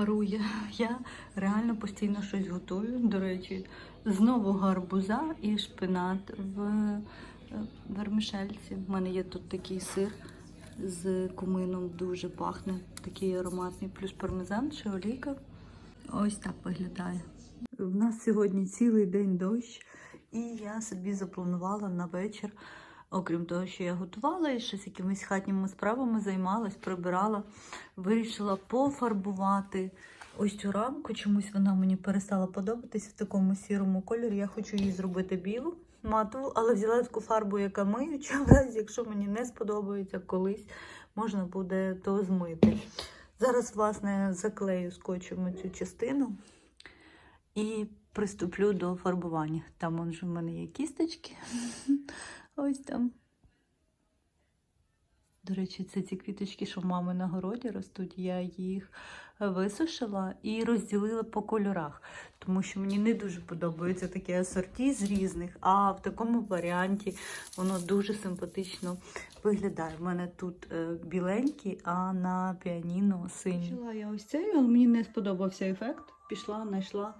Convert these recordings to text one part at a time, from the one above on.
Парує. Я реально постійно щось готую. До речі, знову гарбуза і шпинат в вермішельці. У мене є тут такий сир з кумином, дуже пахне, такий ароматний, плюс пармезан чи олійка. Ось так виглядає. У нас сьогодні цілий день дощ, і я собі запланувала на вечір. Окрім того, що я готувала і щось якимись хатніми справами займалась, прибирала, вирішила пофарбувати ось цю рамку. Чомусь вона мені перестала подобатися в такому сірому кольорі. Я хочу її зробити білу, матову, але взяла таку фарбу, яка миюча, в разі, якщо мені не сподобається колись, можна буде то змити. Зараз, власне, заклею скотчем цю частину і приступлю до фарбування. Там он же в мене є кісточки. Ось там. До речі, це ці квіточки, що в мами на городі ростуть. Я їх висушила і розділила по кольорах, тому що мені не дуже подобається таке асорті з різних, а в такому варіанті воно дуже симпатично виглядає. У мене тут е, біленький, а на піаніно синій. Почала я ось цей, але мені не сподобався ефект. Пішла, знайшла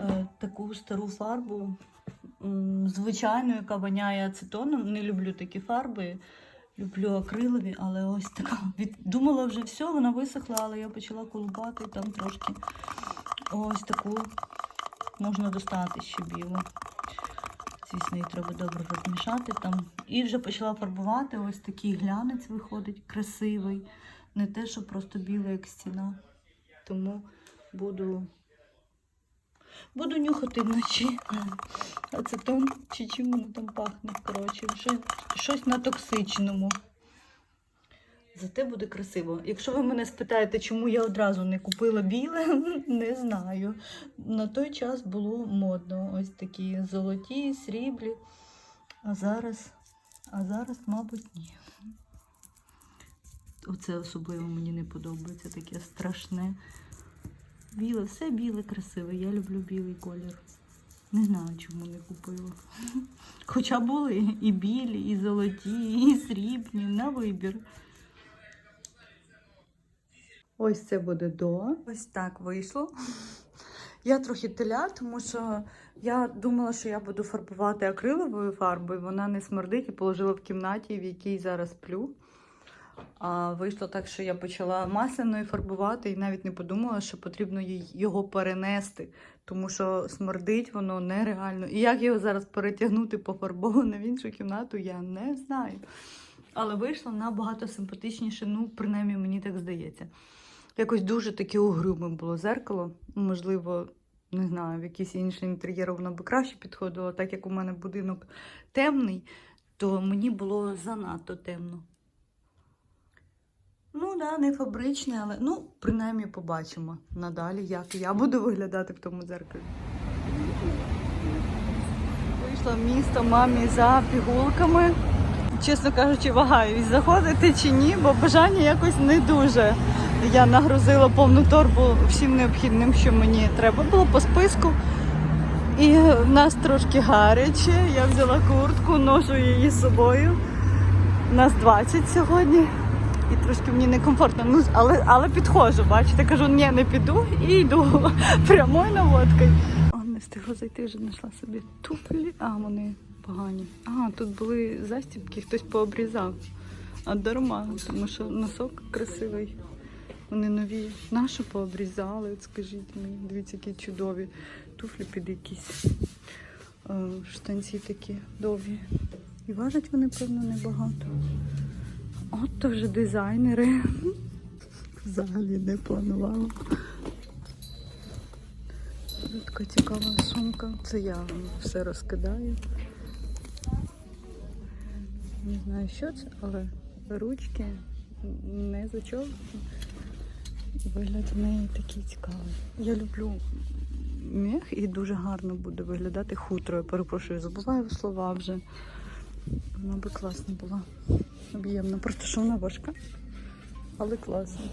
е, таку стару фарбу, звичайну, яка воняє ацетоном. Не люблю такі фарби. Люблю акрилові, але ось така. Від... Думала вже все, вона висохла, але я почала колупати там трошки. Ось таку можна достати ще білу. Звісно, її треба добре розмішати там. І вже почала фарбувати. Ось такий глянець виходить, красивий. Не те, що просто білий, як стіна. Тому буду. Буду нюхати вночі. Ацетон чи чим воно там пахне. Коротше, щось, щось на токсичному. Зате буде красиво. Якщо ви мене спитаєте, чому я одразу не купила біле, не знаю. На той час було модно. Ось такі золоті, сріблі. А зараз, а зараз, мабуть, ні. Оце особливо мені не подобається, таке страшне. Біле, все біле, красиве. Я люблю білий колір. Не знаю, чому не купила. Хоча були і білі, і золоті, і срібні, на вибір. Ось це буде до. Ось так вийшло. Я трохи теля, тому що я думала, що я буду фарбувати акриловою фарбою. Вона не смердить і положила в кімнаті, в якій зараз сплю. А вийшло так, що я почала масляною фарбувати і навіть не подумала, що потрібно його перенести, тому що смердить воно нереально. І як його зараз перетягнути пофарбоване в іншу кімнату, я не знаю. Але вийшло набагато симпатичніше, ну, принаймні, мені так здається. Якось дуже таке угрюме було зеркало. Можливо, не знаю, в якийсь інший інтер'єр воно би краще підходило, так як у мене будинок темний, то мені було занадто темно. Ну, да, не фабричне, але ну, принаймні побачимо надалі, як я буду виглядати в тому дзеркалі. Вийшла в місто мамі за пігулками. Чесно кажучи, вагаюсь, заходити чи ні, бо бажання якось не дуже. Я нагрузила повну торбу всім необхідним, що мені треба було по списку. І в нас трошки гаряче. Я взяла куртку, ношу її з собою. Нас 20 сьогодні. І трошки мені некомфортно. Ну, але, але підходжу, бачите, кажу, ні, не піду і йду прямою наводкою. О, не встигла зайти, вже знайшла собі туфлі. А, вони погані. А, тут були застібки, хтось пообрізав. А дарма, тому що носок красивий. Вони нові. Нашу пообрізали, от скажіть мені. Дивіться, які чудові. Туфлі під якісь е, штанці такі довгі. І важать вони, певно, небагато. От то вже дизайнери. Взагалі не планувала. Така цікава сумка. Це я все розкидаю. Не знаю, що це, але ручки не зачовки. Вигляд в неї такий цікавий. Я люблю мех і дуже гарно буде виглядати хутро. Я перепрошую, забуваю слова вже. Вона би класна була. Об'ємна. Просто що вона важка, але класна.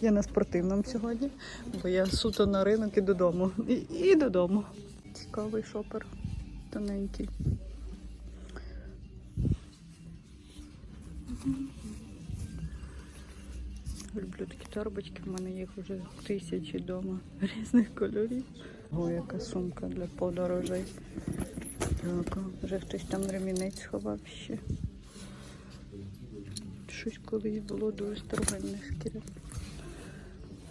Я на спортивному сьогодні, бо я суто на ринок і додому. І, і додому. Цікавий шопер. Тоненький. Люблю такі торбочки, в мене їх вже тисячі вдома різних кольорів. О, яка сумка для подорожей. Так, вже хтось там ремінець сховав ще. Щось колись було дуже старовинне.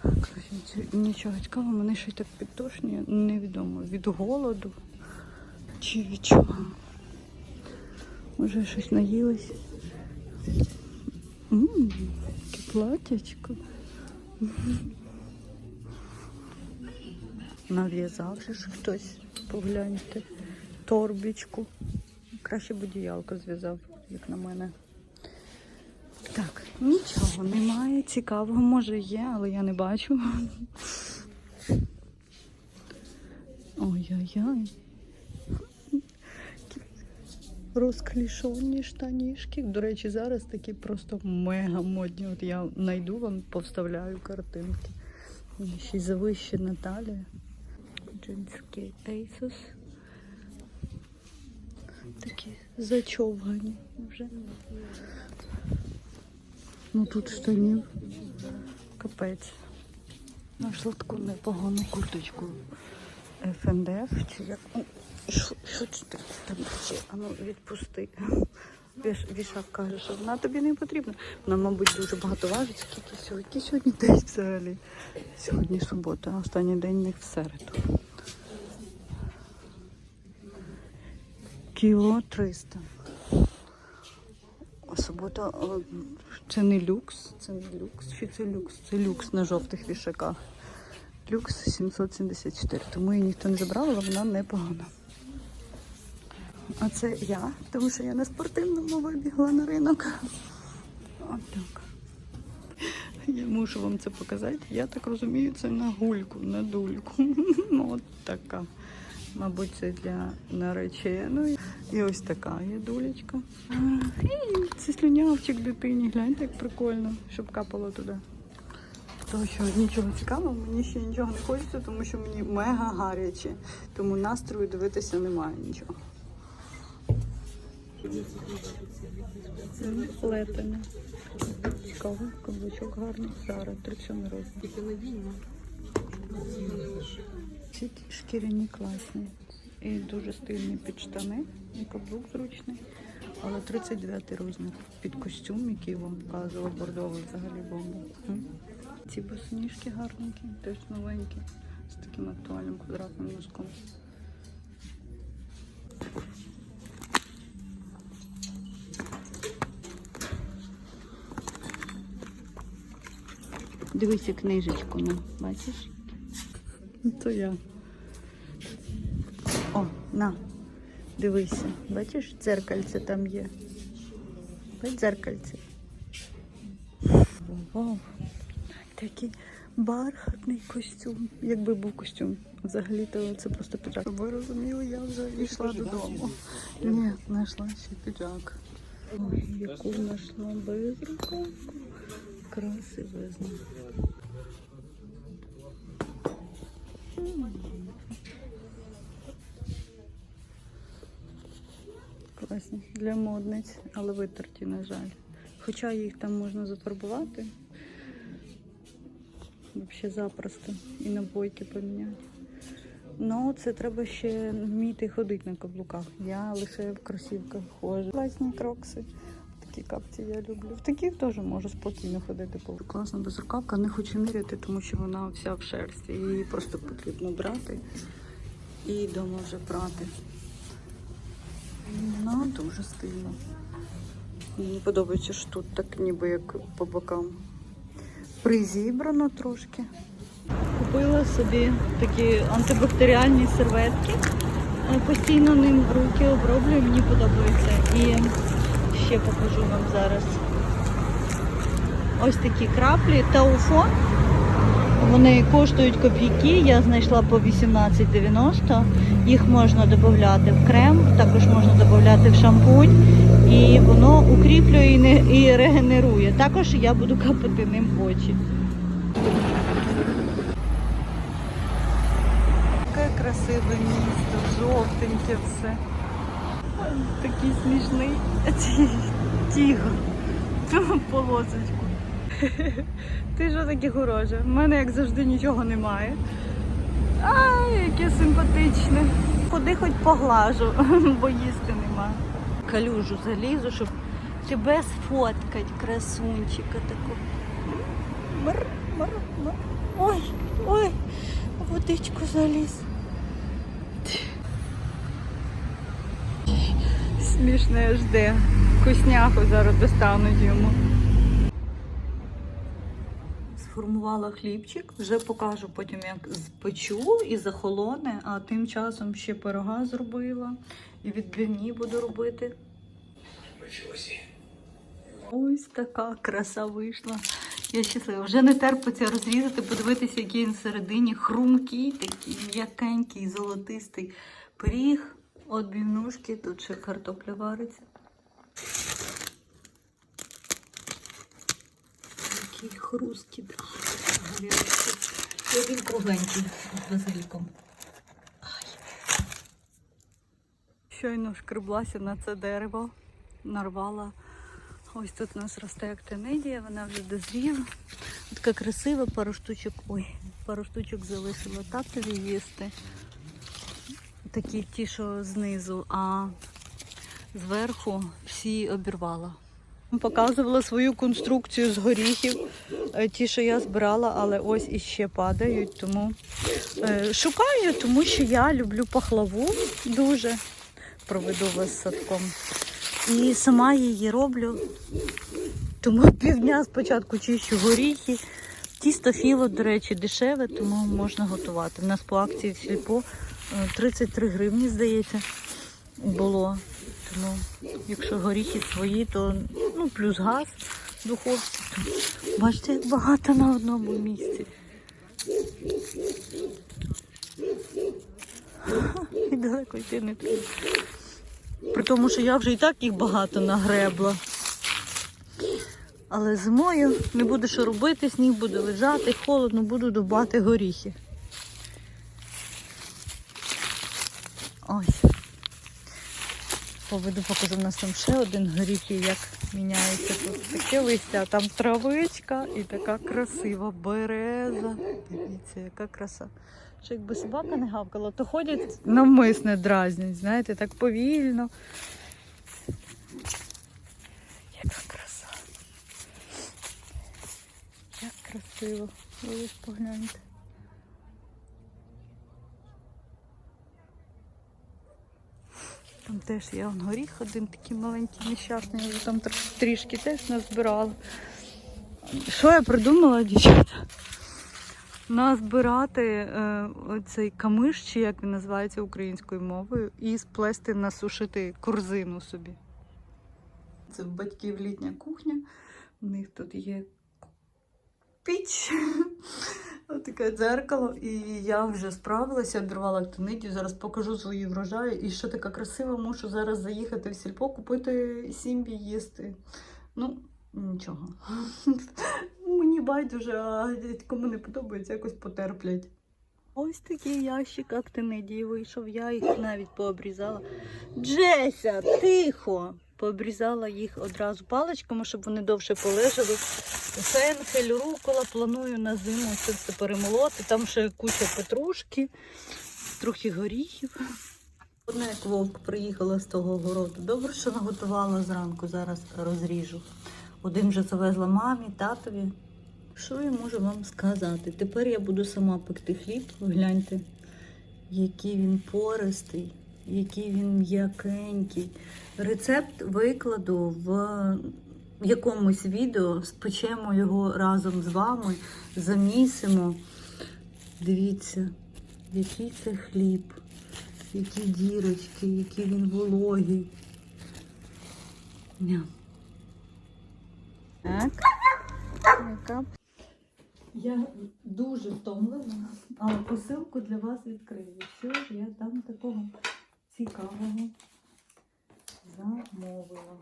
Коротше, Нічого цікавого, мене щось так підтошнює, невідомо. Від голоду чи від чого. Може щось наїлось. Яке платячко. Нав'язав же ж хтось, погляньте, торбічку. Краще б одіялко зв'язав, як на мене. Так, нічого немає цікавого, може є, але я не бачу. Ой-ой-ой. Розклішені штанішки. До речі, зараз такі просто мега модні. От я знайду вам, повставляю картинки. Ще й завищена талія. Джинський Asos. Такі зачовгані вже. Ну тут штанів капець. Нашла таку непогану курточку ФНДФ чи як. О, Що, це там? А ну відпусти. Віш, Вішак каже, що вона тобі не потрібна. Вона, мабуть, дуже багато важить. Скільки сьогодні? Сьогодні день взагалі? Сьогодні субота, останній день в них в середу. Кіло 300. Субота о, це не люкс, це не люкс. Чи це люкс? Це люкс на жовтих вішаках. Люкс 774. Тому її ніхто не забрав, але вона непогана. А це я, тому що я на спортивному вибігла на ринок. От так. Я мушу вам це показати. Я так розумію, це на гульку, на дульку. От така. Мабуть, це для нареченої. І ось така є дулечка. Це слюнявчик дитині. Гляньте, як прикольно, щоб капало туди. То що нічого цікавого, мені ще нічого не хочеться, тому що мені мега гаряче. Тому настрою дивитися немає нічого. Плетене. Цікаво, каблучок гарний. Зараз 37 років. Ці шкіряні класні. І дуже стильні під штани. І каблук зручний. Але 39 розмір. Під костюм, який вам показував бордовий взагалі бомба. Ці босоніжки гарненькі, теж новенькі, з таким актуальним квадратним носком. Дивися книжечку, ну, бачиш? То я. На, дивися. Бачиш, дзеркальце там є. Бачиш дзеркальце. Вау. Такий бархатний костюм. Якби був костюм. Взагалі-то це просто піджак. Ви розуміли, я вже йшла додому. Ні, знайшла ще піджак. Ой, яку знайшла безрукавку. Красивезна. Класні. Для модниць, але витерті, на жаль. Хоча їх там можна зафарбувати. Взагалі запросто. І набойки поміняти. Ну, це треба ще вміти ходити на каблуках. Я лише в кросівках ходжу. Класні крокси. Такі капці я люблю. В таких теж можу спокійно ходити. Класна безрукавка, не хочу міряти, тому що вона вся в шерсті. Її просто потрібно брати і вдома вже прати. Ну, дуже стильно. Мені подобається, що тут так ніби як по бокам. Призібрано трошки. Купила собі такі антибактеріальні серветки. Е, Постійно ним руки оброблюю, мені подобається. І ще покажу вам зараз. Ось такі краплі Тауфон. Вони коштують копійки, я знайшла по 18,90. Їх можна додати в крем, також можна додати в шампунь, і воно укріплює і, не, і регенерує. Також я буду капати ним в очі. Яке красиве місто, жовтеньке все. Такий смішний ті- тігр. Полосочку. Ти що таке хороше? У мене, як завжди, нічого немає. Ай, яке симпатичне. Ходи хоч поглажу, бо їсти нема. Калюжу залізу, щоб тебе сфоткать, красунчика мар. Ой, ой, водичку заліз. Смішне жде. Вкусняху зараз достануть йому. Сформувала хлібчик, вже покажу потім, як спечу і захолоне, а тим часом ще пирога зробила і відбивні буду робити. Ось така краса вийшла. Я щаслива. Вже не терпиться розрізати, подивитися, який він всередині хрумкий, такий м'якенький, золотистий пиріг. От бівнушки, тут ще картопля вариться. Який хрусткий, І він кругленький з базиліком. Щойно шкреблася на це дерево, нарвала. Ось тут у нас росте актинидія, вона вже дозріла. Така красива, пару штучок. Ой, пару штучок залишила татові їсти. Такі ті, що знизу, а зверху всі обірвала. Показувала свою конструкцію з горіхів. Е, Ті, що я збирала, але ось іще падають. Тому е, шукаю, тому що я люблю пахлаву дуже. Проведу вас садком. І сама її роблю. Тому півдня спочатку чищу горіхи. Тісто філо, до речі, дешеве, тому можна готувати. У нас по акції в сільпо е, 33 гривні, здається, було. Тому якщо горіхи свої, то ну, плюс газ в духовці. Бачите, як багато на одному місці. І далеко йти не треба. При тому, що я вже і так їх багато нагребла. Але зимою не буде що робити, сніг буде лежати, холодно, буду дубати горіхи. Ось. Поведу, покажу, у нас там ще один горіх, як міняється тут таке листя, там травичка і така красива береза. Дивіться, яка краса. Що якби собака не гавкала, то ходять навмисне дразнять, знаєте, так повільно. Яка краса. Як красиво. Ви ось погляньте. Там теж є он горіх один такий маленький, нещасний, вже там трішки теж назбирала. Що я придумала, дівчата? Назбирати е, цей камиш, чи як він називається українською мовою, і сплести, насушити корзину собі. Це батьків літня кухня. У них тут є піч, таке дзеркало. І я вже справилася, обірвала актинидію. Зараз покажу свої врожаї. І що така красива, мушу зараз заїхати в сільпо, купити сімбі їсти. Ну, нічого. Мені байдуже, а кому не подобається, якось потерплять. Ось такий ящик актинидії вийшов. Я їх навіть пообрізала. Джеся, тихо! Пообрізала їх одразу паличками, щоб вони довше полежали. Фенхель, рукола, планую на зиму це все перемолоти. Там ще куча петрушки, трохи горіхів. Одна як вовк приїхала з того городу. Добре, що наготувала зранку, зараз розріжу. Один вже завезла мамі, татові. Що я можу вам сказати? Тепер я буду сама пекти хліб. Гляньте, який він пористий, який він м'якенький. Рецепт викладу в якомусь відео, спечемо його разом з вами, замісимо. Дивіться, який це хліб, які дірочки, який він вологий. Так. Я дуже втомлена, але посилку для вас відкрию. Що я там такого цікавого замовила.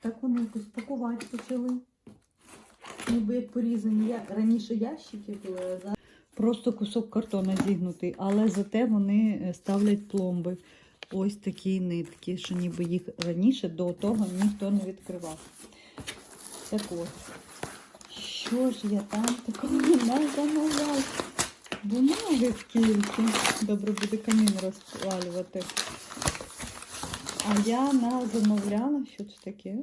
Так вони якось пакувати почали. Ніби як порізані. Я... Раніше ящики були, а зараз просто кусок картона зігнутий, але зате вони е, ставлять пломби. ось такі нитки, що ніби їх раніше до того ніхто не відкривав. Так от, що ж я там такого не замовляла? Бумаги скільки. Добре буде камін розпалювати. А я на замовляла, що це таке?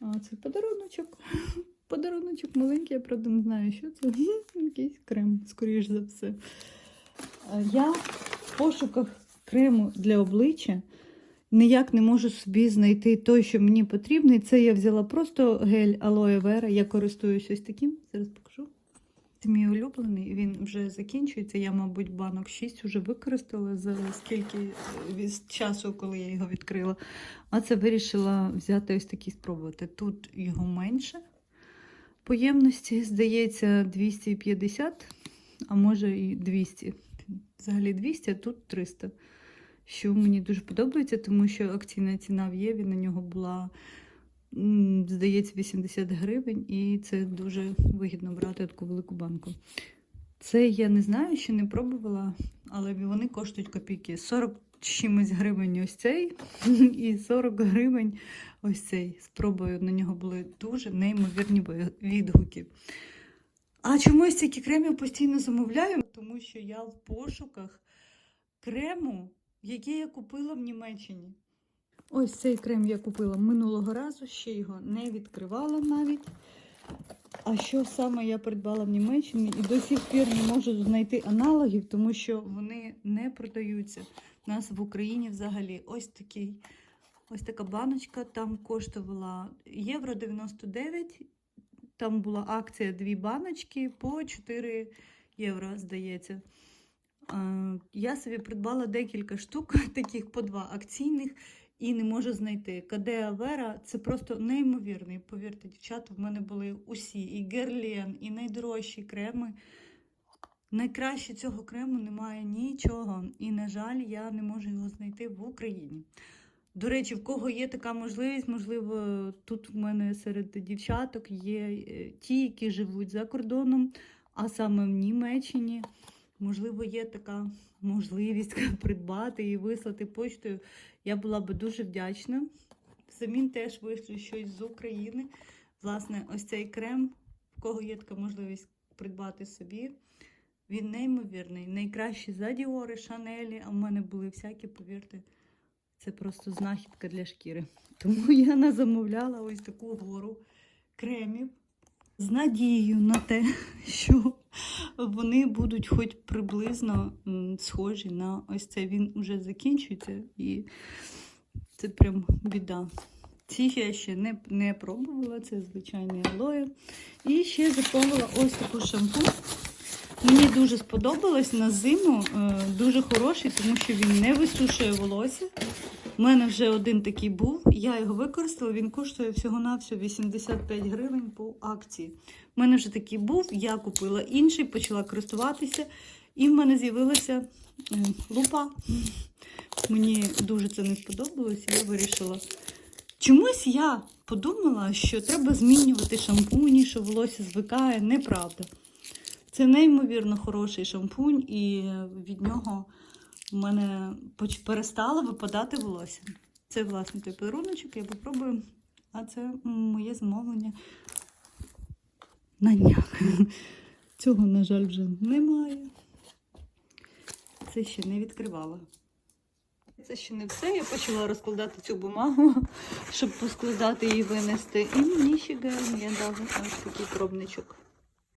А, це подаруночок. Подаруночок маленький, я правда не знаю, що це. Якийсь крем, скоріш за все. Я в пошуках крему для обличчя ніяк не можу собі знайти той, що мені потрібний. Це я взяла просто гель алоє вера. Я користуюся ось таким. Зараз покажу. Це мій улюблений, він вже закінчується. Я, мабуть, банок 6 вже використала за скільки е, від часу, коли я його відкрила. А це вирішила взяти ось такий спробувати. Тут його менше поємності, здається, 250, а може і 200. Взагалі 200, а тут 300. Що мені дуже подобається, тому що акційна ціна в Єві на нього була, здається, 80 гривень, і це дуже вигідно брати таку велику банку. Це я не знаю, ще не пробувала, але вони коштують копійки. 40 чимось гривень ось цей, і 40 гривень ось цей. Спробую на нього були дуже неймовірні відгуки. А чомусь ці кремів постійно замовляю, тому що я в пошуках крему, який я купила в Німеччині. Ось цей крем я купила минулого разу, ще його не відкривала навіть. А що саме я придбала в Німеччині і до сих пір не можу знайти аналогів, тому що вони не продаються. У нас в Україні взагалі ось такий. Ось така баночка там коштувала євро 99. Там була акція дві баночки по 4 євро, здається. Е, Я собі придбала декілька штук, таких по два акційних, і не можу знайти. Кадеа Вера це просто неймовірний. Повірте, дівчата, в мене були усі: і Герлен, і найдорожчі креми. Найкраще цього крему немає нічого. І, на жаль, я не можу його знайти в Україні. До речі, в кого є така можливість, можливо, тут в мене серед дівчаток є е, ті, які живуть за кордоном, а саме в Німеччині. Можливо, є така можливість придбати і вислати почтою. Я була би дуже вдячна. Самим теж вийшло щось з України. Власне, ось цей крем, в кого є така можливість придбати собі. Він неймовірний. Найкращий за Діори, Шанелі, а в мене були всякі, повірте, це просто знахідка для шкіри. Тому я назамовляла ось таку гору кремів з надією на те, що вони будуть хоч приблизно схожі на ось це. Він уже закінчується і це прям біда. Ці я ще не, не пробувала, це звичайний алоє. І ще замовила ось таку шампунь. Мені дуже сподобалось на зиму, е, дуже хороший, тому що він не висушує волосся. У мене вже один такий був, я його використала, він коштує всього-навсього 85 гривень по акції. У мене вже такий був, я купила інший, почала користуватися, і в мене з'явилася лупа. Мені дуже це не сподобалось, я вирішила. Чомусь я подумала, що треба змінювати шампуні, що волосся звикає. Неправда. Це неймовірно хороший шампунь, і від нього в мене перестало випадати волосся. Це, власне, той подаруночок, я попробую. А це моє замовлення на днях. Цього, на жаль, вже немає. Це ще не відкривала. Це ще не все. Я почала розкладати цю бумагу, щоб поскладати і винести. І мені ще Гермія дав ось такий пробничок.